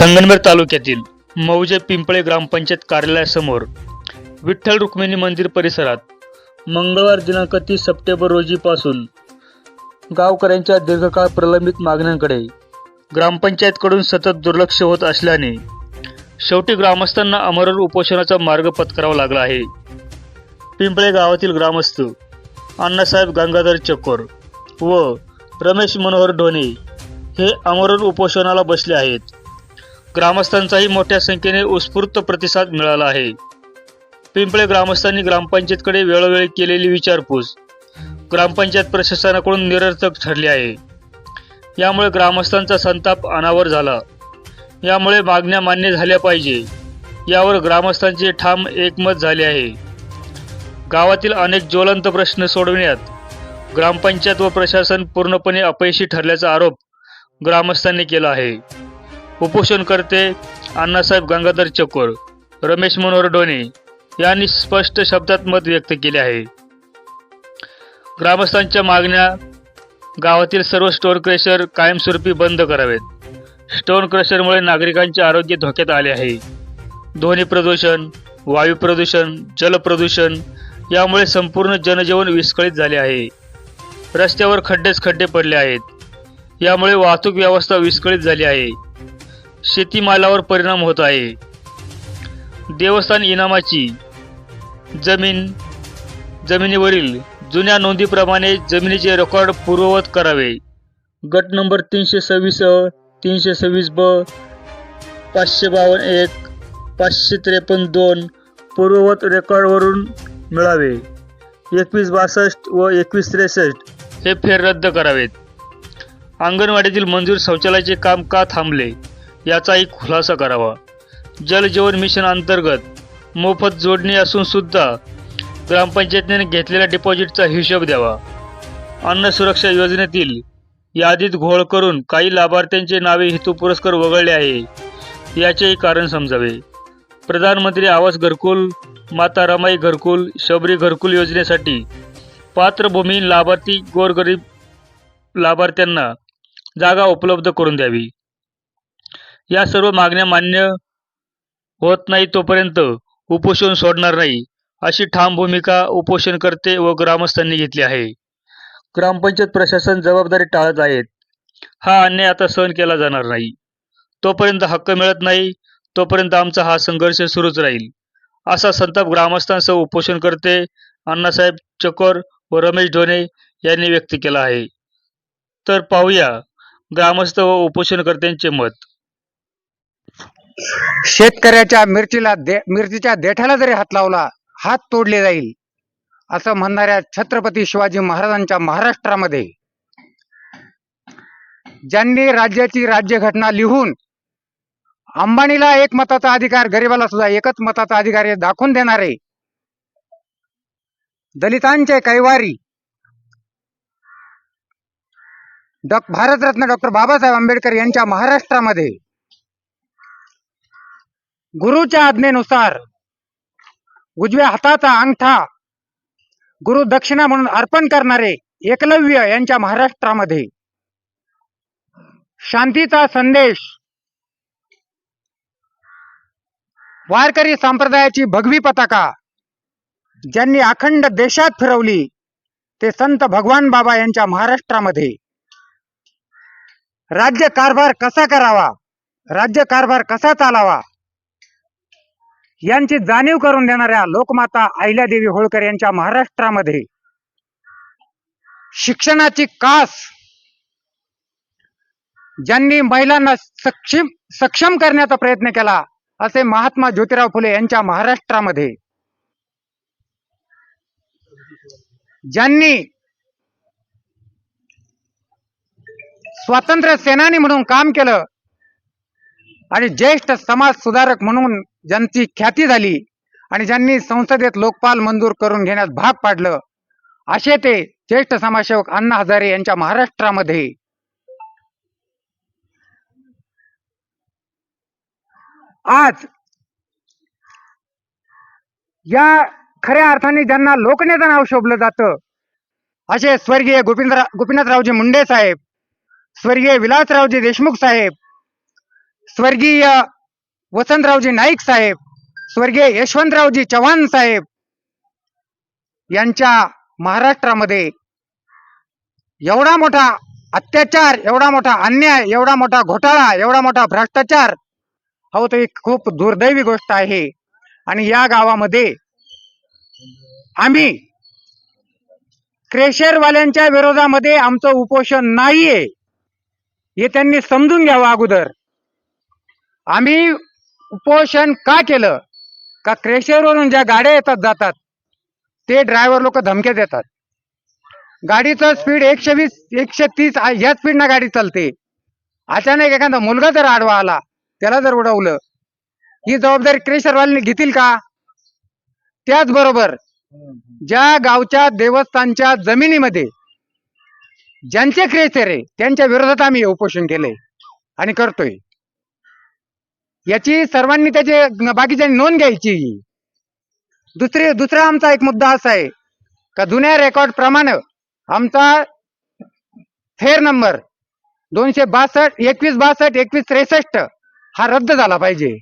संगमनेर तालुक्यातील मौजे पिंपळे ग्रामपंचायत कार्यालयासमोर विठ्ठल रुक्मिणी मंदिर परिसरात मंगळवार दिनांक तीस सप्टेंबर रोजीपासून गावकऱ्यांच्या दीर्घकाळ प्रलंबित मागण्यांकडे ग्रामपंचायतकडून सतत दुर्लक्ष होत असल्याने शेवटी ग्रामस्थांना अमरण उपोषणाचा मार्ग पत्करावा लागला आहे. पिंपळे गावातील ग्रामस्थ अण्णासाहेब गंगाधर चकोर व रमेश मनोहर ढोणे हे अमरण उपोषणाला बसले आहेत. ग्रामस्थांचाही मोठ्या संख्येने उत्स्फूर्त प्रतिसाद मिळाला आहे. पिंपळे ग्रामस्थांनी ग्रामपंचायतकडे वेळोवेळी केलेली विचारपूस ग्रामपंचायत प्रशासनाकडून निरर्थक ठरली आहे. यामुळे ग्रामस्थांचा संताप अनावर झाला. यामुळे मागण्या मान्य झाल्या पाहिजे. यावर ग्रामस्थांचे ठाम एकमत झाले आहे. गावातील अनेक ज्वलंत प्रश्न सोडविण्यात ग्रामपंचायत व प्रशासन पूर्णपणे अपयशी ठरल्याचा आरोप ग्रामस्थांनी केला आहे. उपोषणकर्ते अण्णासाहेब गंगाधर चकोर रमेश मनोहर डोणे यांनी स्पष्ट शब्दात मत व्यक्त केले आहे. ग्रामस्थांच्या मागण्या गावातील सर्व स्टोन क्रशर कायमस्वरूपी बंद करावेत. स्टोन क्रशरमुळे नागरिकांचे आरोग्य धोक्यात आले आहे. ध्वनी प्रदूषण वायू प्रदूषण जल प्रदूषण यामुळे संपूर्ण जनजीवन विस्कळीत झाले आहे. रस्त्यावर खड्डेच खड्डे पडले आहेत. यामुळे वाहतूक व्यवस्था विस्कळीत झाली आहे. शेतीमालावर परिणाम होत आहे. देवस्थान इनामाची जमीन जमिनीवरील जुन्या नोंदीप्रमाणे जमिनीचे रेकॉर्ड पूर्ववत करावे. गट नंबर तीनशे सव्वीस अ तीनशे सव्वीस ब पाचशे बावन्न एक पाचशे त्रेपन्न दोन पूर्ववत रेकॉर्डवरून मिळावे. एकवीस बासष्ट व एकवीस त्रेसष्ट हे फेर रद्द करावेत. अंगणवाडीतील मंजूर शौचालयाचे काम का थांबले? याचाही खुलासा करावा. जलजीवन मिशन अंतर्गत मोफत जोडणी असून सुद्धा ग्रामपंचायतीने घेतलेल्या डिपॉझिटचा हिशोब द्यावा. अन्न सुरक्षा योजनेतील यादीत घोळ करून काही लाभार्थ्यांचे नावे हेतू पुरस्कार वगळले आहे याचेही कारण समजावे. प्रधानमंत्री आवास घरकुल माता रमाई घरकुल शबरी घरकुल योजनेसाठी पात्र भूमी लाभार्थी गोरगरीब लाभार्थ्यांना जागा उपलब्ध करून द्यावी. या सर्व मागण्या मान्य होत नाही तोपर्यंत उपोषण सोडणार नाही अशी ठाम भूमिका उपोषणकर्ते व ग्रामस्थांनी घेतली आहे. ग्रामपंचायत प्रशासन जबाबदारी टाळत आहेत. हा अन्याय आता सहन केला जाणार नाही. तोपर्यंत हक्क मिळत नाही तोपर्यंत आमचा हा संघर्ष सुरूच राहील. असा संताप ग्रामस्थांसह उपोषणकर्ते अण्णासाहेब चकोर व रमेश ढोणे यांनी व्यक्त केला आहे. तर पाहूया ग्रामस्थ व उपोषणकर्त्यांचे मत. शेतकऱ्याच्या मिरचीला दे मिरचीच्या देठाला जरी हात लावला हात तोडले जाईल. असं म्हणणाऱ्या छत्रपती शिवाजी महाराजांच्या महाराष्ट्रामध्ये. ज्यांनी राज्याची राज्यघटना लिहून अंबानीला एक मताचा अधिकार गरिबाला सुद्धा एकच मताचा अधिकार हे दाखवून देणारे दलितांचे कैवारी डॉ. भारतरत्न डॉक्टर बाबासाहेब आंबेडकर यांच्या महाराष्ट्रामध्ये गुरुच्या आज्ञेनुसार उजव्या हाताचा अंगठा गुरु दक्षिणा म्हणून अर्पण करणारे एकलव्य यांच्या महाराष्ट्रामध्ये. शांतीचा संदेश. वारकरी संप्रदायाची भगवी पताका. ज्यांनी अखंड देशात फिरवली ते संत भगवान बाबा यांच्या महाराष्ट्रामध्ये. राज्य कारभार कसा करावा? राज्य कारभार कसा चालावा? यांची जाणीव करून देणाऱ्या लोकमाता अहिल्यादेवी होळकर यांच्या महाराष्ट्रामध्ये शिक्षणाची कास ज्यांनी महिलांना सक्षम सक्षम करण्याचा प्रयत्न केला असे महात्मा ज्योतिराव फुले यांच्या महाराष्ट्रामध्ये. ज्यांनी स्वातंत्र्य सेनानी म्हणून काम केलं आणि ज्येष्ठ समाज सुधारक म्हणून ज्यांची ख्याती झाली आणि ज्यांनी संसदेत लोकपाल मंजूर करून घेण्यास भाग पाडलं असे ते ज्येष्ठ समाजसेवक अण्णा हजारे यांच्या महाराष्ट्रामध्ये. आज या खऱ्या अर्थाने ज्यांना लोकनेता नाव शोभलं जातं असे स्वर्गीय गोपींद्र गोपीनाथरावजी मुंडे साहेब स्वर्गीय विलासरावजी देशमुख साहेब स्वर्गीय वसंतरावजी नाईक साहेब स्वर्गीय यशवंतरावजी चव्हाण साहेब यांच्या महाराष्ट्रामध्ये एवढा मोठा अत्याचार एवढा मोठा अन्याय एवढा मोठा घोटाळा एवढा मोठा भ्रष्टाचार हो तो एक खूप दुर्दैवी गोष्ट आहे. आणि या गावामध्ये आम्ही क्रेशरवाल्यांच्या विरोधामध्ये आमचं उपोषण नाहीये हे त्यांनी समजून घ्यावं अगोदर. आम्ही उपोषण का केलं? का क्रेशरवरून ज्या गाड्या येतात जातात ते ड्रायव्हर लोक धमक्या देतात. गाडीचं स्पीड एकशे वीस एकशे तीस या ह्या स्पीडनं गाडी चालते. अचानक एखादा मुलगा जर आडवा आला त्याला जर उडवलं ही जबाबदारी क्रेशरवाल्यांनी घेतील का? त्याचबरोबर ज्या गावच्या देवस्थानच्या जमिनीमध्ये ज्यांचे क्रेशर आहे त्यांच्या विरोधात आम्ही उपोषण केलंय आणि करतोय. याची सर्वांनी त्याचे बाकीच्यांनी नोंद घ्यायची. दुसरी दुसरा आमचा एक मुद्दा असा आहे का जुन्या रेकॉर्ड प्रमाणे आमचा फेर नंबर दोनशे बासष्ट एकवीस बासष्ट एकवीस त्रेसष्ट हा रद्द झाला पाहिजे.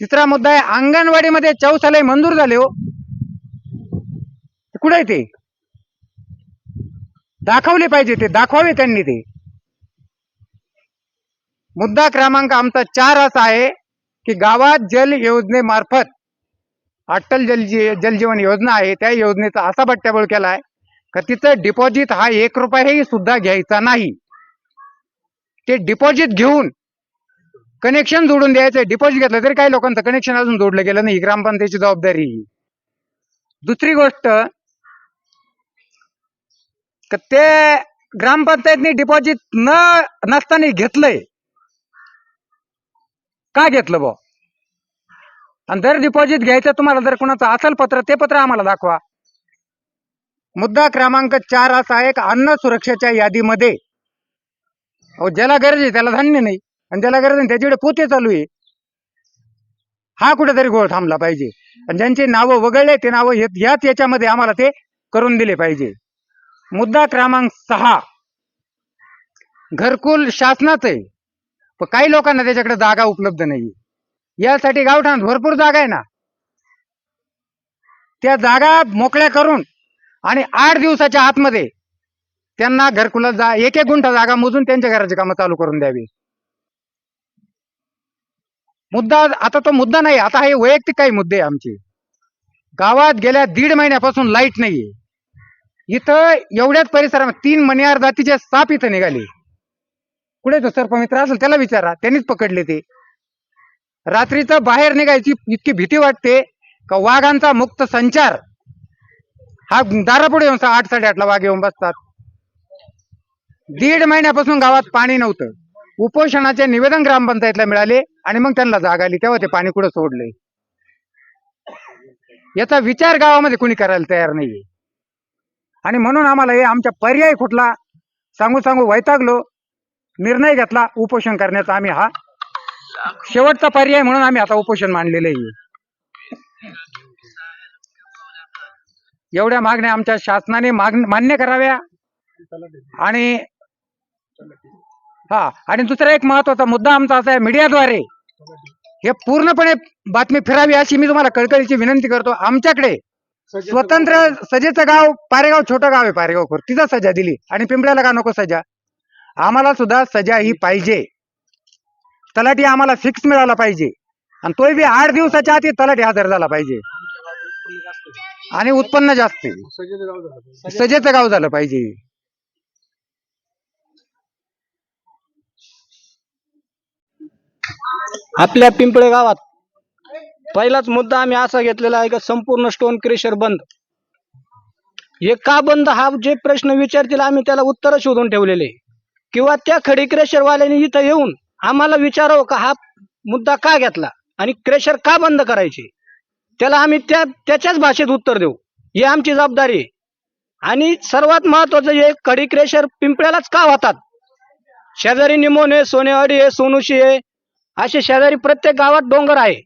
तिसरा मुद्दा आहे अंगणवाडीमध्ये चौसालय मंजूर झाले हो. कुठे आहे ते? दाखवले पाहिजे ते दाखवावे त्यांनी ते. मुद्दा क्रमांक आमचा चार असा आहे की गावात जल योजनेमार्फत अटल जल जलजीवन योजना आहे त्या योजनेचा असा बट्ट्याबोळ आहे का तिचं डिपॉझिट हा एक रुपयाही सुद्धा घ्यायचा नाही. ते डिपॉझिट घेऊन कनेक्शन जोडून द्यायचं डिपॉझिट घेतलं तरी काही लोकांचं कनेक्शन अजून जोडलं गेलं नाही. ग्रामपंचायतीची जबाबदारी ही. दुसरी गोष्ट का ते ग्रामपंचायतने डिपॉझिट न नसताना घेतलंय. का घेतलं बा आणि जर डिपॉझिट घ्यायचं तुम्हाला जर कोणाचं असेल पत्र ते पत्र आम्हाला दाखवा. मुद्दा क्रमांक चार असा आहे अन्न सुरक्षेच्या यादीमध्ये? अहो ज्याला गरज आहे त्याला धान्य नाही आणि ज्याला गरज नाही त्याच्याकडे पोते चालू आहे. हा कुठेतरी गोळ थांबला पाहिजे. आणि ज्यांची नावं वगळले ते नावं हे- याच्यामध्ये आम्हाला ते करून दिले पाहिजे. मुद्दा क्रमांक सहा. घरकुल शासनाचं आहे. पण काही लोकांना त्याच्याकडे जागा उपलब्ध नाही यासाठी गावठाण भरपूर जागा आहे ना. त्या जागा मोकळ्या करून आणि आठ दिवसाच्या आतमध्ये त्यांना घरकुलात जा एक एक गुंठा जागा मोजून त्यांच्या घराची कामं चालू करून द्यावी. मुद्दा आता तो मुद्दा नाही आता हे वैयक्तिक काही मुद्दे आमचे. गावात गेल्या दीड महिन्यापासून लाइट नाहीये. इथं एवढ्याच परिसरामध्ये तीन मनियार जातीचे साप इथं निघाले. कुठे तो सर्पमित्र असेल त्याला विचारा. त्यांनीच पकडले ते. रात्रीचं बाहेर निघायची इतकी भीती वाटते का वाघांचा मुक्त संचार. हा दारापुढे येऊन आठ साडेआठला वाघ येऊन बसतात. दीड महिन्यापासून गावात पाणी नव्हतं. उपोषणाचे निवेदन ग्रामपंचायतला मिळाले आणि मग त्यांना जाग आली. तेव्हा ते पाणी कुठं सोडले? याचा विचार गावामध्ये कुणी करायला तयार नाहीये. आणि म्हणून आम्हाला हे आमच्या पर्याय कुठला? सांगू सांगू वैतागलो. निर्णय घेतला उपोषण करण्याचा आम्ही हा शेवटचा पर्याय म्हणून आम्ही आता उपोषण मांडलेलं आहे. एवढ्या मागण्या आमच्या शासनाने मान्य कराव्या. आणि हा आणि दुसरा एक महत्त्वाचा मुद्दा आमचा असा आहे मीडियाद्वारे हे पूर्णपणे बातमी फिरावी अशी मी तुम्हाला कळकळीची विनंती करतो. आमच्याकडे स्वतंत्र सजेचं गाव पारेगाव छोटं गाव आहे पारेगाव खोर तिथं सजा दिली. आणि पिंपळ्याला का नको सजा? आम्हाला सुद्धा सजा ही पाहिजे. तलाठी आम्हाला फिक्स मिळाला पाहिजे. आणि तोही बी आठ दिवसाच्या आधी तलाठी हजर झाला पाहिजे. आणि उत्पन्न जास्त सजेचं गाव झालं पाहिजे. आपल्या पिंपळे गावात पहिलाच मुद्दा आम्ही असा घेतलेला आहे का संपूर्ण स्टोन क्रेशर बंद. हे का बंद हा जे प्रश्न विचारतील आम्ही त्याला उत्तर शोधून ठेवलेले. किंवा त्या खडी क्रेशरवाल्याने इथं येऊन आम्हाला विचारावं का हा मुद्दा का घेतला? आणि क्रेशर का बंद करायचे? त्याला आम्ही त्या त्याच्याच भाषेत उत्तर देऊ. ही आमची जबाबदारी आहे. आणि सर्वात महत्वाचं हे खडी क्रेशर पिंपळ्यालाच का होतात शेजारी निमोने सोनेवाडी आहे सोनुशी आहे. असे शेजारी प्रत्येक गावात डोंगर आहे.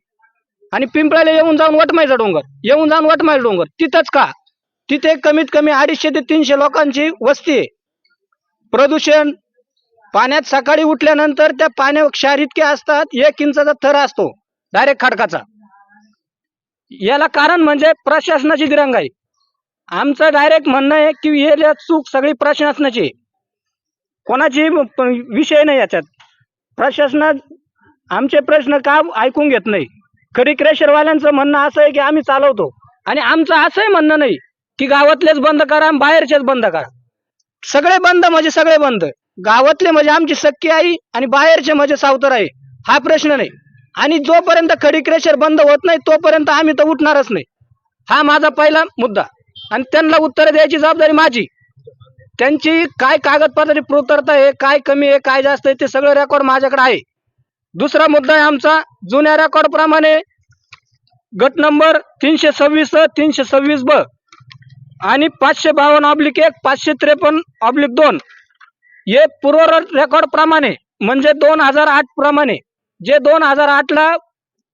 आणि पिंपळ्याला येऊन जाऊन वटमाईचा डोंगर येऊन जाऊन वटमाईचा डोंगर तिथंच का? तिथे कमीत कमी अडीचशे ते तीनशे लोकांची वस्ती आहे. प्रदूषण पाण्यात सकाळी उठल्यानंतर त्या पाण्या क्षार इतके असतात एक इंचाचा थर असतो डायरेक्ट खडकाचा. याला कारण म्हणजे प्रशासनाची दिरंगाई आमचं डायरेक्ट म्हणणं आहे की हे चूक सगळी प्रशासनाची आहे. कोणाची विषय नाही याच्यात. प्रशासनात आमचे प्रश्न का ऐकून घेत नाही? खरी क्रेशरवाल्यांचं म्हणणं असं आहे की आम्ही चालवतो. आणि आमचं असंही म्हणणं नाही की गावातलेच बंद करा बाहेरचेच बंद करा. सगळे बंद म्हणजे सगळे बंद. गावातले म्हणजे आमची सख्खी आई आणि बाहेरचे म्हणजे सावतर आहे हा प्रश्न नाही. आणि जोपर्यंत खडी क्रेशर बंद होत नाही तोपर्यंत आम्ही तर उठणारच नाही. हा माझा पहिला मुद्दा. आणि त्यांना उत्तर द्यायची जबाबदारी माझी. त्यांची काय कागदपत्राची पूर्तता आहे काय कमी आहे काय जास्त आहे ते सगळं रेकॉर्ड माझ्याकडे आहे. दुसरा मुद्दा आहे आमचा जुन्या रेकॉर्ड प्रमाणे गट नंबर तीनशे सव्वीस तीनशे सव्वीस ब आणि पाचशे बावन्न ऑब्लिक एक पाचशे त्रेपन्न ऑब्लिक दोन. हे पूर्व रेकॉर्ड प्रमाणे म्हणजे दोन हजार आठ प्रमाणे जे दोन हजार आठला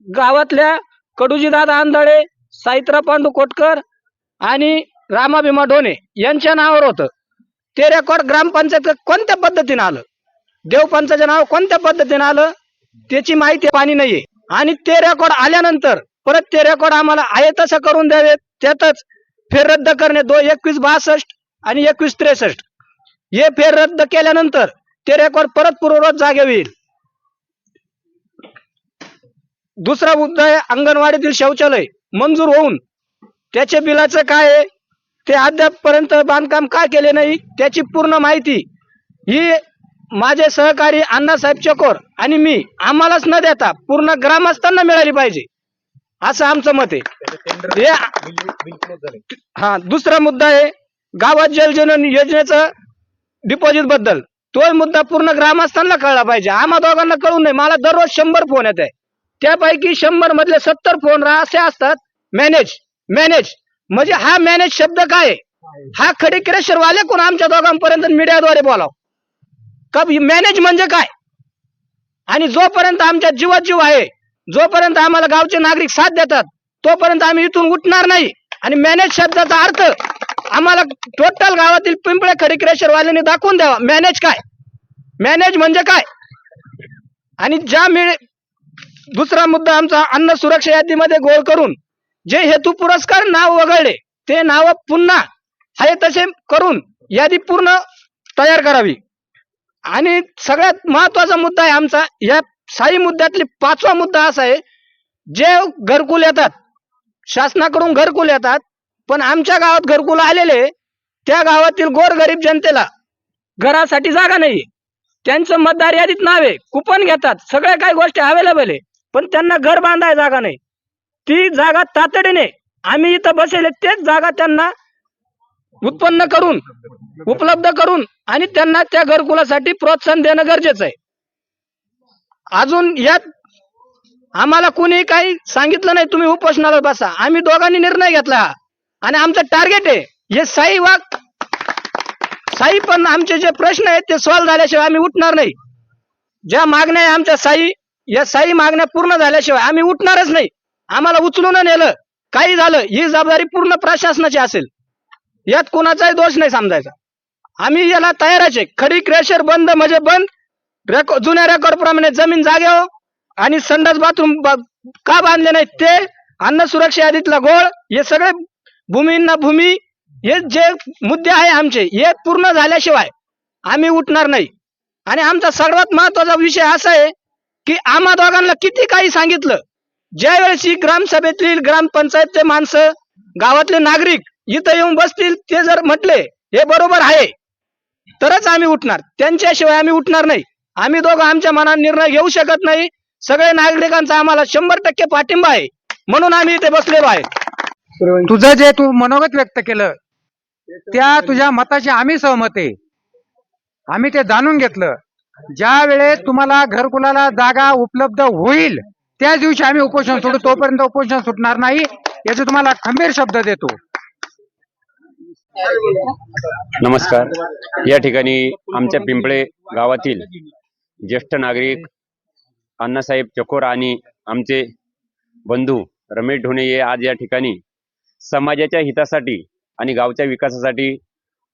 गावातल्या कडुजीदाद आंधळे साईत्रा पांडू कोटकर आणि रामा भीमा डोने यांच्या नावावर होतं. ते रेकॉर्ड ग्रामपंचायत कोणत्या पद्धतीने आलं? देवपंचाचं नाव कोणत्या पद्धतीने आलं? त्याची माहिती पाणी नाहीये. आणि ते रेकॉर्ड आल्यानंतर परत ते रेकॉर्ड आम्हाला आहे तसं करून द्यावेत त्यातच फेर रद्द करणे दो एकवीस बासष्ट आणि एकवीस त्रेसष्ट. हे फेर रद्द केल्यानंतर ते रेकॉर्ड परत पूर्ववत जागे होईल. दुसरा मुद्दा आहे अंगणवाडीतील शौचालय मंजूर होऊन त्याच्या बिलाचं काय आहे? ते अद्यापपर्यंत बांधकाम का केले नाही? त्याची पूर्ण माहिती ही माझे सहकारी अण्णासाहेब चकोर आणि मी आम्हालाच न देता पूर्ण ग्रामस्थांना मिळाली पाहिजे. असं आमचं मत आहे. हे हा दुसरा मुद्दा आहे गावात जलजीवन योजनेचं डिपॉझिटबद्दल. तो मुद्दा पूर्ण ग्रामस्थांना कळला पाहिजे. आम्हा दोघांना कळून नाही. मला दररोज शंभर फोन येत आहे त्यापैकी शंभर मधले सत्तर फोन असे असतात मॅनेज मॅनेज म्हणजे हा मॅनेज शब्द काय? हा खडी क्रेशर वाले कोण? आमच्या दोघांपर्यंत मीडियाद्वारे बोलाव. का मॅनेज म्हणजे काय? आणि जोपर्यंत आमच्या जीवात जीव आहे जोपर्यंत आम्हाला गावचे नागरिक साथ देतात तोपर्यंत आम्ही इथून उठणार नाही. आणि मॅनेज शब्दाचा अर्थ आम्हाला टोटल गावातील पिंपळे खडी क्रेशर वाल्यांनी दाखवून द्यावा. मॅनेज काय? मॅनेज म्हणजे काय? आणि ज्या मिळे दुसरा मुद्दा आमचा अन्न सुरक्षा यादीमध्ये गोळ करून जे हेतू पुरस्कार नाव वगळले ते नाव पुन्हा आहे तसे करून यादी पूर्ण तयार करावी. आणि सगळ्यात महत्त्वाचा मुद्दा आहे आमचा या साई मुद्द्यातली पाचवा मुद्दा असा आहे जे घरकुल येतात शासनाकडून घरकुल येतात पण आमच्या गावात घरकुल आलेले त्या गावातील गोरगरीब जनतेला घरासाठी जागा नाही त्यांचं मतदार यादीत नाव आहे कुपन घेतात सगळ्या काही गोष्टी अवेलेबल आहे पण त्यांना घर बांधाय जागा नाही. ती जागा तातडीने आम्ही इथं बसेले तेच जागा त्यांना उत्पन्न करून उपलब्ध करून आणि त्यांना त्या घरकुलासाठी प्रोत्साहन देणं गरजेचं आहे. अजून यात आम्हाला कुणी काही सांगितलं नाही तुम्ही उपोषणाला बसा. आम्ही दोघांनी निर्णय घेतला. आणि आमचं टार्गेट आहे. हे साई वाघ साई पण आमचे जे प्रश्न आहेत ते सॉल्व्ह झाल्याशिवाय आम्ही उठणार नाही. ज्या मागण्या आहे आमच्या साई या साई मागण्या पूर्ण झाल्याशिवाय आम्ही उठणारच नाही. आम्हाला उचलून नेलं काही झालं ही जबाबदारी पूर्ण प्रशासनाची असेल. यात कोणाचाही दोष नाही समजायचा. आम्ही याला तयारच आहे. खडी क्रेशर बंद म्हणजे बंद. रेकॉ जुन्या रेकॉर्ड प्रमाणे जमीन जागेवर आणि संडास बाथरूम का बांधले नाहीत ते? अन्न सुरक्षा यादीतला गोळ हे सगळे भूमींना भूमी हे जे मुद्दे आहे आमचे हे पूर्ण झाल्याशिवाय आम्ही उठणार नाही. आणि आमचा सर्वात महत्त्वाचा विषय असा आहे की आम्हा दोघांना किती काही सांगितलं. ज्यावेळेस ही ग्रामसभेतील ग्रामपंचायतचे माणसं गावातले नागरिक इथं येऊन बसतील ते जर म्हटले हे बरोबर आहे तरच आम्ही उठणार. त्यांच्याशिवाय आम्ही उठणार नाही. आम्ही दोघं आमच्या मनात निर्णय घेऊ शकत नाही. सगळे नागरिकांचा आम्हाला शंभर टक्के पाठिंबा आहे. म्हणून आम्ही इथे बसलेलो आहे. तुझं जे तू मनोगत व्यक्त केलं त्या तुझ्या मताशी आम्ही सहमत आहे. आम्ही ते जाणून घेतलं. ज्या वेळेस तुम्हाला घरकुलाला जागा उपलब्ध होईल त्याच दिवशी आम्ही उपोषण सोडू. तोपर्यंत उपोषण सुटणार नाही याचे तुम्हाला खंबीर शब्द देतो. नमस्कार. या ठिकाणी आमच्या पिंपळे गावातील ज्येष्ठ नागरिक अण्णासाहेब चकोर आणि आमचे बंधू रमेश ढोणे हे आज या ठिकाणी समाजाच्या हितासाठी आणि गावच्या विकासासाठी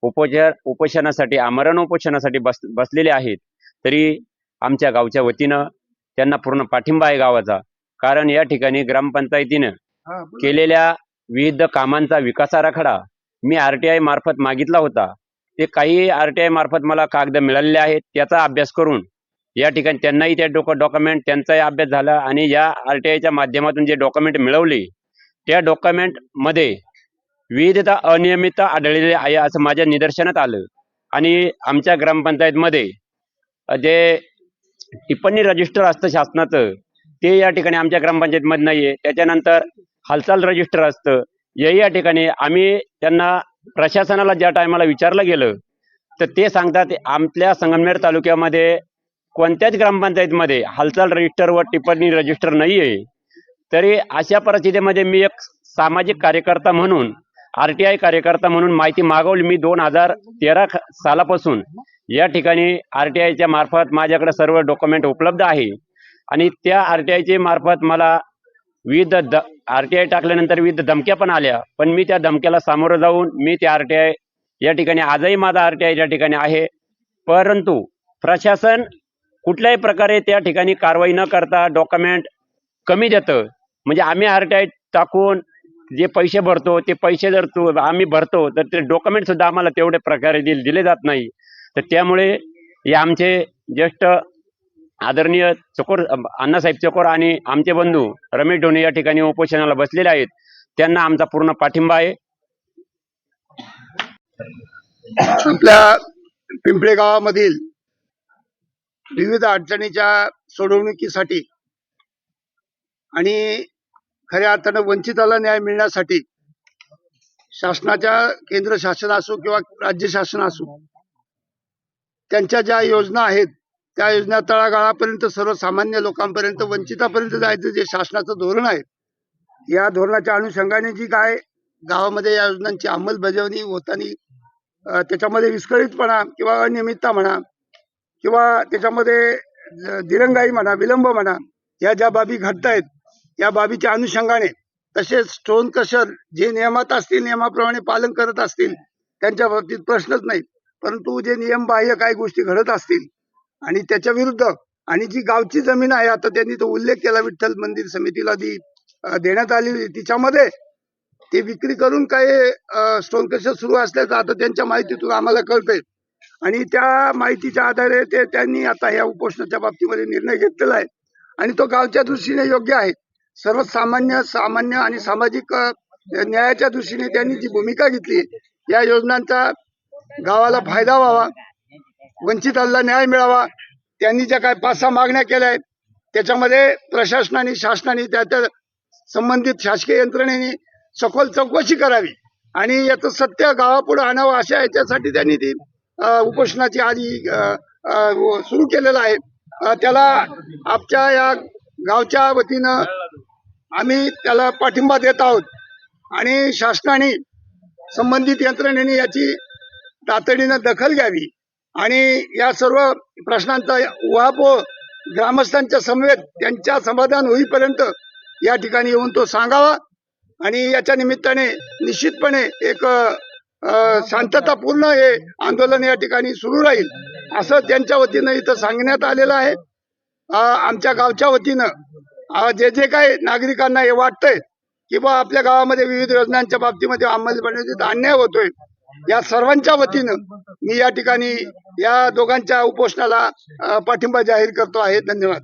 उपोचार उपोषणासाठी आमरण उपोषणासाठी बस बसलेले आहेत. तरी आमच्या गावच्या वतीनं त्यांना पूर्ण पाठिंबा आहे गावाचा. कारण या ठिकाणी ग्रामपंचायतीनं केलेल्या विविध कामांचा विकास आराखडा मी आर टी आय मार्फत मागितला होता. ते काही आर टी आय मार्फत मला कागद मिळालेले आहेत त्याचा अभ्यास करून या ठिकाणी त्यांनाही त्या डोकं डॉक्युमेंट त्यांचाही अभ्यास झाला आणि या आर टी आयच्या माध्यमातून जे डॉक्युमेंट मिळवले त्या डॉक्युमेंटमध्ये विविधता अनियमितता आढळलेली आहे असं माझ्या निदर्शनात आलं. आणि आमच्या ग्रामपंचायतमध्ये जे टिप्पणी रजिस्टर असतं शासनाचं ते या ठिकाणी आमच्या ग्रामपंचायतमध्ये नाही आहे त्याच्यानंतर हालचाल रजिस्टर असतं. हे या ठिकाणी आम्ही त्यांना प्रशासनाला ज्या टायमाला विचारलं गेलं तर ते सांगतात आमच्या संगमनेर तालुक्यामध्ये कोणत्याच ग्रामपंचायतमध्ये हालचाल रजिस्टर व टिप्पणी रजिस्टर नाही आहे तरी अशा परिस्थितीमध्ये मी एक सामाजिक कार्यकर्ता म्हणून आर टी आय कार्यकर्ता म्हणून माहिती मागवली. मी दोन हजार तेरा सालापासून या ठिकाणी आर टी आयच्या मार्फत माझ्याकडे सर्व डॉक्युमेंट उपलब्ध आहे. आणि त्या आर टी आयच्या मार्फत मला विविध द आर टी आय टाकल्यानंतर विविध धमक्या पण आल्या. पण मी त्या धमक्याला सामोरं जाऊन मी त्या आर टी आय या ठिकाणी आजही माझा आर टी आय या ठिकाणी आहे. परंतु प्रशासन कुठल्याही प्रकारे त्या ठिकाणी कारवाई न करता डॉक्युमेंट कमी देतं. म्हणजे आम्ही आर टाकून जे पैसे भरतो ते पैसे जर तू आम्ही भरतो तर ते डॉक्युमेंट सुद्धा आम्हाला तेवढ्या प्रकारे दिल दिले जात नाही. तर त्यामुळे हे आमचे ज्येष्ठ आदरणीय चकोर अण्णासाहेब चकोर आणि आमचे बंधू रमेश ढोणे या ठिकाणी उपोषणाला बसलेले आहेत. त्यांना आमचा पूर्ण पाठिंबा आहे. आपल्या पिंपळे गावामधील विविध अडचणीच्या सोडवणुकीसाठी आणि खऱ्या अर्थानं वंचिताला न्याय मिळण्यासाठी शासनाच्या केंद्र शासन असो किंवा राज्य शासन असो त्यांच्या ज्या योजना आहेत त्या योजना तळागाळापर्यंत सर्वसामान्य लोकांपर्यंत वंचितापर्यंत जायचं जे शासनाचं धोरण आहे या धोरणाच्या अनुषंगाने जी काय गावामध्ये या योजनांची अंमलबजावणी होताना त्याच्यामध्ये विस्कळीतपणा किंवा अनियमितता म्हणा किंवा त्याच्यामध्ये दिरंगाई म्हणा विलंब म्हणा या ज्या बाबी घडतायत या बाबीच्या अनुषंगाने तसेच स्टोन कशर जे नियमात असतील नियमाप्रमाणे पालन करत असतील त्यांच्या बाबतीत प्रश्नच नाही परंतु जे नियम बाह्य काही गोष्टी घडत असतील आणि त्याच्या विरुद्ध आणि जी गावची जमीन आहे आता त्यांनी तो उल्लेख केला विठ्ठल मंदिर समितीला ती देण्यात आलेली तिच्यामध्ये ते विक्री करून काही स्टोन कशर सुरू असल्याचं आता त्यांच्या माहितीतून आम्हाला कळतंय. आणि त्या माहितीच्या आधारे ते त्यांनी आता या उपोषणाच्या बाबतीमध्ये निर्णय घेतलेला आहे. आणि तो गावच्या दृष्टीने योग्य आहे. सर्वसामान्य सामान्य आणि सामाजिक न्यायाच्या दृष्टीने त्यांनी जी भूमिका घेतली या योजनांचा गावाला फायदा व्हावा वंचितांना न्याय मिळावा त्यांनी ज्या काय पाच सहा मागण्या केल्या आहेत त्याच्यामध्ये प्रशासनाने शासनाने त्या त्या संबंधित शासकीय यंत्रणेने सखोल चौकशी करावी. आणि याचं सत्य गावापुढे आणावं अशा याच्यासाठी त्यांनी ती उपोषणाची आधी सुरू केलेलं आहे. त्याला आमच्या या गावच्या वतीनं आम्ही त्याला पाठिंबा देत आहोत. आणि शासनाने संबंधित यंत्रणेने याची तातडीनं दखल घ्यावी आणि या सर्व प्रश्नांचा उहापोह ग्रामस्थांच्या समवेत त्यांच्या समाधान होईपर्यंत या ठिकाणी येऊन तो सांगावा. आणि याच्या निमित्ताने निश्चितपणे एक शांततापूर्ण हे आंदोलन या ठिकाणी सुरू राहील असं त्यांच्या वतीनं इथं सांगण्यात आलेलं आहे. आमच्या गावच्या वतीनं जे जे काही नागरिकांना हे वाटतंय की बा आपल्या गावामध्ये विविध योजनांच्या बाबतीमध्ये अंमलबजावणीत अन्याय होतोय या सर्वांच्या वतीनं मी या ठिकाणी या दोघांच्या उपोषणाला पाठिंबा जाहीर करतो आहे. धन्यवाद.